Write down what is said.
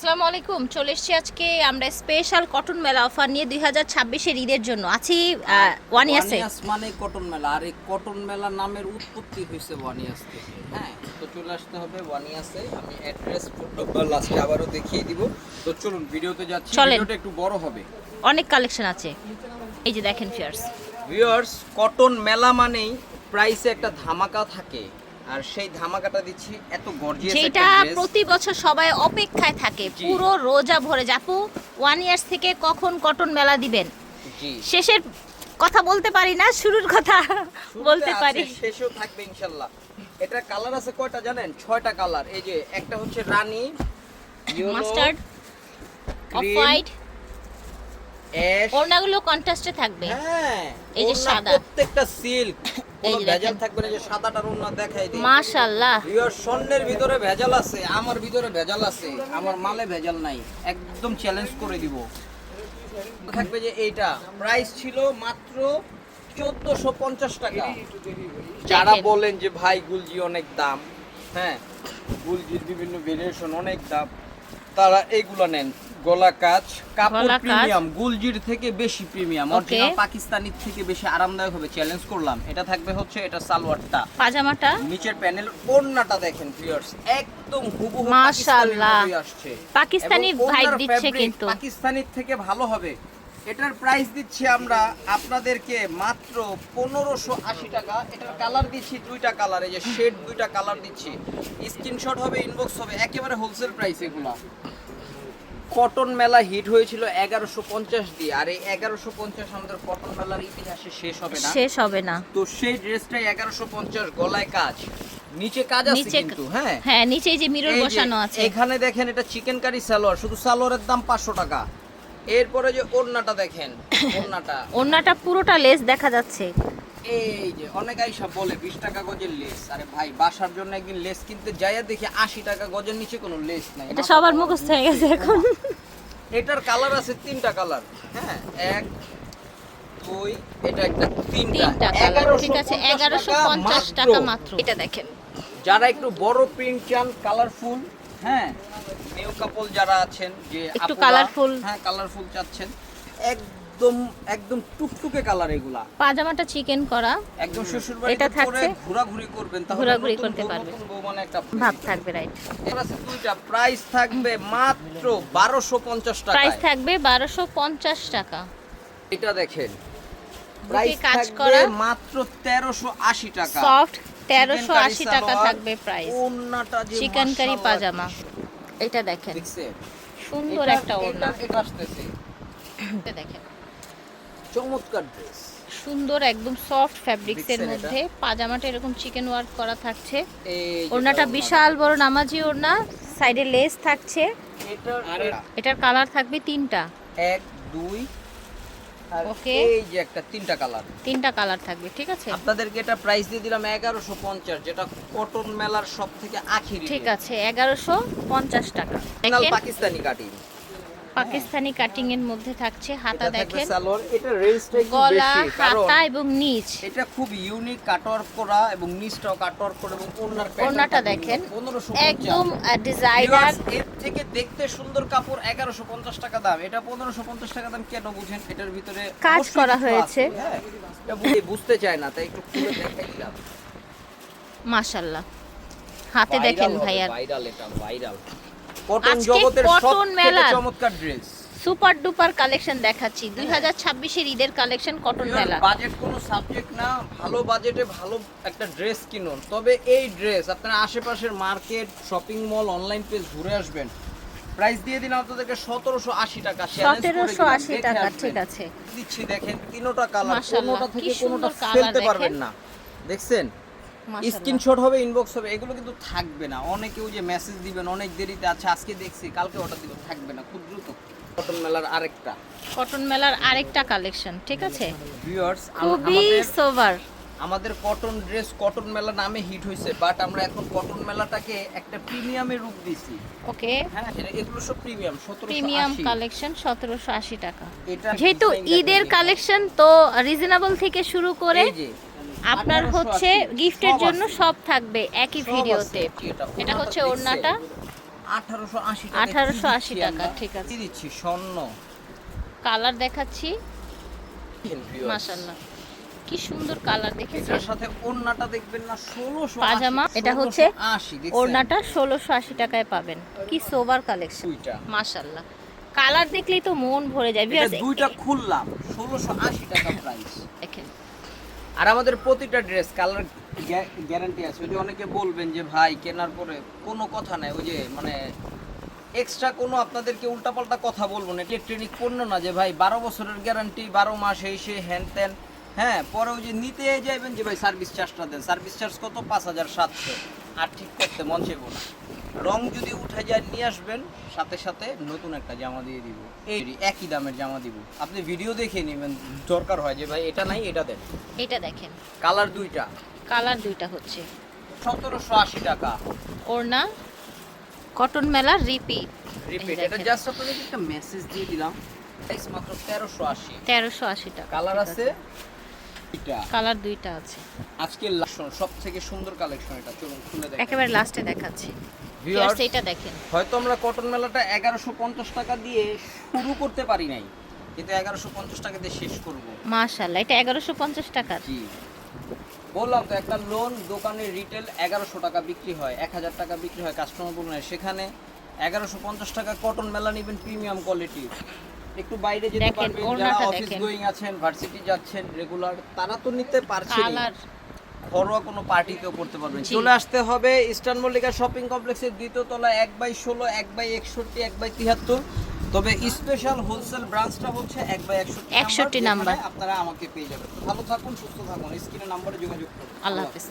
আসসালামু আলাইকুম। চলে এসেছি আজকে আমরা স্পেশাল কটন মেলা অফার নিয়ে দুই হাজার ছাব্বিশের ঈদের জন্য। আছি ওয়ান ইয়ার্সে ওয়ানিয়াস মানে কটন মেলা। আর এই কটন মেলা নামের উৎপত্তি হয়েছে ওয়ানিয়াস থেকে। হ্যাঁ তো চলে আসতে হবে ওয়ানিয়াসে আমি অ্যাড্রেস লাস্টে আবারও দেখিয়ে দিব। তো চলুন ভিডিওতে যাচ্ছি। ভিডিওটা একটু বড় হবে। অনেক কালেকশন আছে। এই যে দেখেন ফিয়ার্স ভিউয়ার্স কটন মেলা মানেই প্রাইসে একটা ধামাকা থাকে। আর সেই ধামাকাটা দিচ্ছি এত গর্জিয়াস যেটা প্রতি বছর সবাই অপেক্ষায় থাকে পুরো রোজা ভরে। যাপু ওয়ান ইয়ার্স থেকে কখন কটন মেলা দিবেন? শেষের কথা বলতে পারি না শুরুর কথা বলতে পারি। শেষেও থাকবে ইনশাল্লাহ। এটার কালার আছে কয়টা জানেন? ছয়টা কালার এই যে একটা হচ্ছে রানী মাস্টার্ড অফ হোয়াইট ওড়নাগুলো কন্ট্রাস্টে থাকবে। হ্যাঁ এই যে সাদা। প্রত্যেকটা সিল্ক ভেজাল থাকবে না যে সাদাটার ওড়না দেখাই দিই। মাশাআল্লাহ। রিওর স্বর্ণের ভিতরে ভেজাল আছে আমার ভিতরে ভেজাল আছে আমার মালে ভেজাল নাই। একদম চ্যালেঞ্জ করে দিব। থাকবে যে এইটা। প্রাইস ছিল মাত্র চোদ্দশো পঞ্চাশ টাকা। যারা বলেন যে ভাই গুলজি অনেক দাম। হ্যাঁ গুলজির বিভিন্ন ভেরিয়েশন অনেক দাম। তারা এইগুলো নেন। গলা কাজ কাপড় প্রিমিয়াম গুলজির থেকে বেশি প্রিমিয়াম. অরিজিনাল পাকিস্তানির থেকে বেশি আরামদায়ক হবে চ্যালেঞ্জ করলাম। এটা থাকবে হচ্ছে এটা সালোয়ারটা। পাজামাটা? নিচের প্যানেল ওড়নাটা দেখেন ভিউয়ার্স একদম হুবহু মাশাআল্লাহ। আসছে। পাকিস্তানি ওড়নার দিচ্ছে কিন্তু। পাকিস্তানির থেকে ভালো হবে। এটার প্রাইস দিচ্ছি আমরা আপনাদেরকে মাত্র পনেরোশো আশি টাকা। এটার কালার দিচ্ছি দুইটা কালার এই যে শেড দুইটা কালার দিচ্ছি। স্ক্রিনশট হবে ইনবক্স হবে একেবারে হোলসেল প্রাইস এগুলা। কটন মেলা হিট হয়েছিল এগারোশো পঞ্চাশ দিয়ে। আর এই এগারোশো পঞ্চাশ আমাদের কটন মেলার ইতিহাসে শেষ হবে না। শেষ হবে না। তো সেই ড্রেসটাই এগারোশো পঞ্চাশ গলায় কাজ। নিচে কাজ আছে কিন্তু হ্যাঁ। হ্যাঁ নিচে এই যে মিরর বসানো আছে। এখানে দেখেন এটা চিকেন কারি সালোয়ার শুধু সালোয়ারের দাম পাঁচশো টাকা। এরপরে যে ওড়নাটা দেখেন ওড়নাটা। ওড়নাটা পুরোটা লেস দেখা যাচ্ছে। এই যে অনেক আইসা বলে বিশ টাকা গজের লেস। আরে ভাই বাসার জন্য একদিন লেস কিনতে যাইয়া দেখি আশি টাকা গজের নিচে কোনো লেস নাই। এটা সবার মুখস্থ হয়ে গেছে এখন। এটার কালার আছে তিনটা কালার। হ্যাঁ এক দুই এটা একটা তিনটা। তিনটা কালার। 1150 ঠিক আছে এগারোশো পঞ্চাশ টাকা মাত্র। এটা দেখেন। যারা একটু বড় প্রিন্ট চান কালারফুল হ্যাঁ নিউ কাপল যারা আছেন যে একটু colourful। হ্যাঁ কালারফুল চাচ্ছেন একদম একদম টুকটুকে কালার এগুলা। পাজামাটা চিকেন করা। একদম শ্বশুর এটা থাকছে? ঘোরাঘুরি করবেন তাহলে ঘোরাঘুরি করতে পারবে। মানে একটা ভাব। থাকবে রাইট দুইটা প্রাইস থাকবে মাত্র 1250 টাকা প্রাইস থাকবে বারোশো পঞ্চাশ টাকা। এটা দেখেন। প্রাইস কাজ করা। মাত্র 1380 টাকা। সফট Chicken তেরোশো curry আশি টাকা থাকবে প্রাইস চিকেন কারি পাজামা। এটা দেখেন। সুন্দর একটা ওড়না। এটা- এটা আসতেছে। এটা দেখেন। চমৎকার ড্রেস সুন্দর একদম সফট ফ্যাব্রিক্সের দেখছেন এটা? মধ্যে। পাজামাটা এরকম চিকেন ওয়ার্ক করা থাকছে। ওড়নাটা বিশাল বড় নামাজি ওড়না। সাইডে লেস থাকছে। এটার এটার কালার থাকবে তিনটা। এক দুই আর Okay. এই যে একটা তিনটা কালার তিনটা কালার থাকবে ঠিক আছে? আপনাদেরকে এটা প্রাইস দিয়ে দিলাম এগারোশো পঞ্চাশ যেটা কটন মেলার সব থেকে আখির ঠিক আছে এগারোশো পঞ্চাশ টাকা। পাকিস্তানি কাটিং পাকিস্তানি কাটিং এর মধ্যে থাকছে হাতা দেখেন। এটা রেঞ্জটা একটু গলা হাতা এবং নিচ। এটা খুব ইউনিক কাটওয়ার্ক করা এবং নিচটাও কাটওয়ার্ক করা এবং ওড়নার ওড়নাটা দেখেন একদম ডিজাইনার এর থেকে দেখতে সুন্দর কাপড় এগারোশো পঞ্চাশ টাকা দাম। এটা পনেরোশো পঞ্চাশ টাকা দাম কেন বুঝেন? এটার ভিতরে কাজ করা হয়েছে। হ্যাঁ বুঝতে চায় না তাই একটু খুলে দেখাই দিলাম মাশাল্লাহ। হাতে দেখেন ভাইয়ার ভাইরাল এটা ভাইরাল কটন জগতের সবথেকে চমৎকার ড্রেস সুপার ডুপার কালেকশন দেখাচ্ছি। দুই হাজার ছাব্বিশের ঈদের কালেকশন কটন মেলা। বাজেট কোনো সাবজেক্ট না ভালো বাজেটে ভালো একটা ড্রেস কিনুন। তবে এই ড্রেস আপনারা আশেপাশের market shopping mall online page ঘুরে আসবেন। প্রাইস দিয়ে দিন আপনাদেরকে সতেরোশো আশি টাকা। সতেরোশো আশি টাকা ঠিক আছে। দিচ্ছি দেখেন তিনোটা কালার কোনোটা থেকে কোনোটা ফেলতে পারবেন না। দেখছেন। স্ক্রিনশট হবে ইনবক্স হবে এগুলো কিন্তু থাকবে না। অনেকেও যে মেসেজ দিবেন অনেক দেরিতে আচ্ছা আজকে দেখছি কালকে অর্ডার দিবেন। থাকবে না খুব দ্রুত। কটন মেলার আরেকটা। কটন মেলার আরেকটা কালেকশন ঠিক আছে? ভিউয়ার্স খুবই সোভার আমাদের কটন ড্রেস কটন মেলা নামে হিট হয়েছে বাট আমরা এখন কটন মেলাটাকে একটা প্রিমিয়ামে রূপ দিছি ওকে হ্যাঁ এগুলো সব প্রিমিয়াম সতেরোশো প্রিমিয়াম কালেকশন সতেরোশো আশি টাকা। এটা যেহেতু ঈদের কালেকশন তো রিজনেবল থেকে শুরু করে আপনার হচ্ছে গিফটের জন্য সব থাকবে একই ভিডিওতে। এটা হচ্ছে ওড়নাটা। আঠারোশো আশি টাকা 1880 টাকা, ঠিক আছে। দিচ্ছি স্বর্ণ। কালার দেখাচ্ছি। মাশাল্লাহ কি সুন্দর কালার দেখেছেন। এটার সাথে ওড়নাটা দেখবেন না ষোলোশো পাজামা, এটা হচ্ছে আশি ওড়নাটা ষোলোশো আশি টাকায় পাবেন। কি সোবার কালেকশন দুইটা। মাশাল্লাহ কালার দেখলেই তো মন ভরে যায়। এটা দুইটা খুললাম ষোলোশো আশি টাকা প্রাইস দেখেন। আর আমাদের প্রতিটা ড্রেস কালার গ্যারান্টি আছে। যদি অনেকে বলবেন যে, ভাই, কেনার পরে কোনো কথা নাই। ওই যে মানে এক্সট্রা কোনো আপনাদেরকে উল্টাপাল্টা কথা বলব না। ইলেকট্রনিক পণ্য না যে, ভাই, বারো বছরের গ্যারান্টি বারো মাস এই সে হ্যান ত্যান। হ্যাঁ পরে ওই যে নিতে যাইবেন যে, ভাই সার্ভিস চার্জটা দেন। সার্ভিস চার্জ কত? পাঁচ হাজার সাতশো। আর ঠিক করতে মন চাইব না। রং যদি উঠে যায় নিয়ে আসবেন সাথে সাথে নতুন একটা জামা দিয়ে দিব। এই একই দামের জামা দিব। আপনি ভিডিও দেখে নেবেন দরকার হয় যে ভাই এটা নাই এটা দেন। এটা দেখেন। কালার দুইটা। কালার দুইটা হচ্ছে। সতেরোশো আশি টাকা। ওড়না কটন মেলা রিপিট। রিপিট। এটা জাস্ট আপনাদেরকে একটা মেসেজ দিয়ে দিলাম। প্রাইস মাত্র তেরোশো আশি। তেরোশো আশি টাকা। কালার আছে? এটা কালার দুইটা আছে। আজকে লাস্ট সব থেকে সুন্দর কালেকশন এটা। চলুন খুলে দেখেন একেবারে লাস্টে দেখাচ্ছি। Viewers, এটা দেখেন। হয়তো আমরা কটন মেলাটা এগারোশো পঞ্চাশ টাকা দিয়ে শুরু করতে পারি নাই। কিন্তু এগারোশো পঞ্চাশ টাকা দিয়ে শেষ করব। মাশাল্লাহ এটা এগারোশো পঞ্চাশ টাকার। জি। বললাম তো একটা লোন দোকানে রিটেল এগারোশো টাকা বিক্রি হয় এক হাজার টাকা বিক্রি হয় কাস্টমার বলুন সেখানে এগারোশো পঞ্চাশ টাকা কটন মেলা নেবেন প্রিমিয়াম কোয়ালিটি একটু বাইরে যেতে পারবেন যারা অফিস গোয়িং আছেন ভার্সিটি যাচ্ছেন রেগুলার তারা তো নিতে পারছে কালার ঘরোয়া কোনো পার্টিতেও করতে পারবেন চলে আসতে হবে ইস্টার্ন মল্লিকা শপিং কমপ্লেক্সের দ্বিতীয় তলা এক বাই ষোলো এক বাই একষট্টি এক বাই তিয়াত্তর তবে স্পেশাল হোলসেল ব্রাঞ্চটা হচ্ছে এক বাই একষট্টি 61 নাম্বার। আপনারা আমাকে পেয়ে যাবেন। ভালো থাকুন সুস্থ থাকুন। স্ক্রিনে নাম্বারে যোগাযোগ করুন। আল্লাহ হাফিজ।